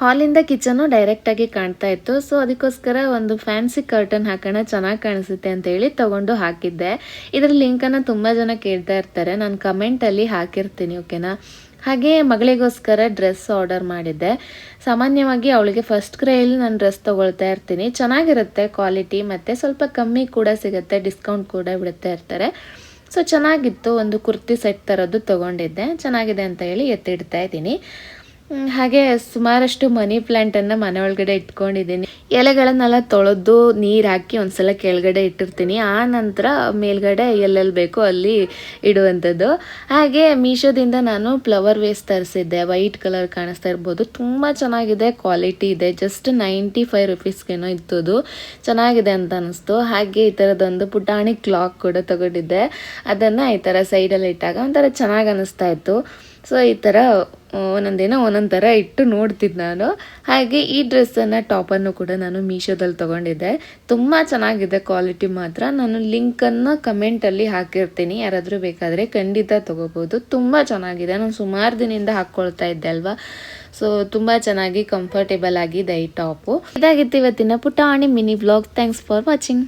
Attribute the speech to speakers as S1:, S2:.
S1: ಹಾಲಿಂದ ಕಿಚನು ಡೈರೆಕ್ಟಾಗಿ ಕಾಣ್ತಾ ಇತ್ತು. ಸೊ ಅದಕ್ಕೋಸ್ಕರ ಒಂದು ಫ್ಯಾನ್ಸಿ ಕರ್ಟನ್ ಹಾಕೋಣ, ಚೆನ್ನಾಗಿ ಕಾಣಿಸುತ್ತೆ ಅಂತ ಹೇಳಿ ತಗೊಂಡು ಹಾಕಿದ್ದೆ. ಇದರ ಲಿಂಕನ್ನು ತುಂಬ ಜನ ಕೇಳ್ತಾ ಇರ್ತಾರೆ. ನಾನು ಕಮೆಂಟಲ್ಲಿ ಹಾಕಿರ್ತೀನಿ ಓಕೆನಾ ಹಾಗೆ ಮಗಳಿಗೋಸ್ಕರ ಡ್ರೆಸ್ ಆರ್ಡರ್ ಮಾಡಿದ್ದೆ. ಸಾಮಾನ್ಯವಾಗಿ ಅವಳಿಗೆ ಫಸ್ಟ್ ಕ್ರೈಯಲ್ಲಿ ನಾನು ಡ್ರೆಸ್ ತೊಗೊಳ್ತಾ ಇರ್ತೀನಿ. ಚೆನ್ನಾಗಿರುತ್ತೆ ಕ್ವಾಲಿಟಿ ಮತ್ತು ಸ್ವಲ್ಪ ಕಮ್ಮಿ ಕೂಡ ಸಿಗುತ್ತೆ ಡಿಸ್ಕೌಂಟ್ ಕೂಡ ಬಿಡ್ತಾ ಇರ್ತಾರೆ. ಸೊ ಚೆನ್ನಾಗಿತ್ತು. ಒಂದು ಕುರ್ತಿ ಸೆಟ್ ಥರದ್ದು ತೊಗೊಂಡಿದ್ದೆ. ಚೆನ್ನಾಗಿದೆ ಅಂತ ಹೇಳಿ ಎತ್ತಿಡ್ತಾ ಇದ್ದೀನಿ. ಹಾಗೆ ಸುಮಾರಷ್ಟು ಮನಿ ಪ್ಲ್ಯಾಂಟನ್ನು ಮನೆ ಒಳಗಡೆ ಇಟ್ಕೊಂಡಿದ್ದೀನಿ. ಎಲೆಗಳನ್ನೆಲ್ಲ ತೊಳೆದು ನೀರು ಹಾಕಿ ಒಂದ್ಸಲ ಕೆಳಗಡೆ ಇಟ್ಟಿರ್ತೀನಿ. ಆ ನಂತರ ಮೇಲ್ಗಡೆ ಎಲ್ಲೆಲ್ಲಿ ಬೇಕೋ ಅಲ್ಲಿ ಇಡುವಂಥದ್ದು. ಹಾಗೆ ಮೀಶೋದಿಂದ ನಾನು ಫ್ಲವರ್ ವೇಸ್ ತರಿಸಿದ್ದೆ. ವೈಟ್ ಕಲರ್ ಕಾಣಿಸ್ತಾ ಇರ್ಬೋದು. ತುಂಬ ಚೆನ್ನಾಗಿದೆ ಕ್ವಾಲಿಟಿ ಇದೆ. ಜಸ್ಟ್ ನೈಂಟಿ ಫೈವ್ ರುಪೀಸ್ಗೇನೋ ಇತ್ತದು. ಚೆನ್ನಾಗಿದೆ ಅಂತ ಅನಿಸ್ತು. ಹಾಗೆ ಈ ಥರದೊಂದು ಪುಟಾಣಿ ಕ್ಲಾಕ್ ಕೂಡ ತಗೊಂಡಿದ್ದೆ. ಅದನ್ನು ಈ ಥರ ಸೈಡಲ್ಲಿ ಇಟ್ಟಾಗ ಒಂಥರ ಚೆನ್ನಾಗಿ ಅನ್ನಿಸ್ತಾ ಇತ್ತು. ಸೊ ಈ ಥರ ಒಂದೊಂದಿನ ಒಂದೊಂದು ಥರ ಇಟ್ಟು ನೋಡ್ತಿದ್ದೆ ನಾನು. ಹಾಗೆ ಈ ಡ್ರೆಸ್ಸನ್ನು ಟಾಪನ್ನು ಕೂಡ ನಾನು ಮೀಶೋದಲ್ಲಿ ತೊಗೊಂಡಿದ್ದೆ. ತುಂಬ ಚೆನ್ನಾಗಿದೆ ಕ್ವಾಲಿಟಿ ಮಾತ್ರ. ನಾನು ಲಿಂಕನ್ನು ಕಮೆಂಟಲ್ಲಿ ಹಾಕಿರ್ತೀನಿ. ಯಾರಾದರೂ ಬೇಕಾದರೆ ಖಂಡಿತ ತೊಗೋಬೋದು. ತುಂಬ ಚೆನ್ನಾಗಿದೆ. ನಾನು ಸುಮಾರು ದಿನದಿಂದ ಹಾಕ್ಕೊಳ್ತಾ ಇದ್ದೆ ಅಲ್ವಾ? ಸೊ ತುಂಬ ಚೆನ್ನಾಗಿ ಕಂಫರ್ಟೇಬಲ್ ಆಗಿದೆ ಈ ಟಾಪು ಇದಾಗಿತ್ತು ಇವತ್ತಿನ ಪುಟಾಣಿ mini blog thanks for watching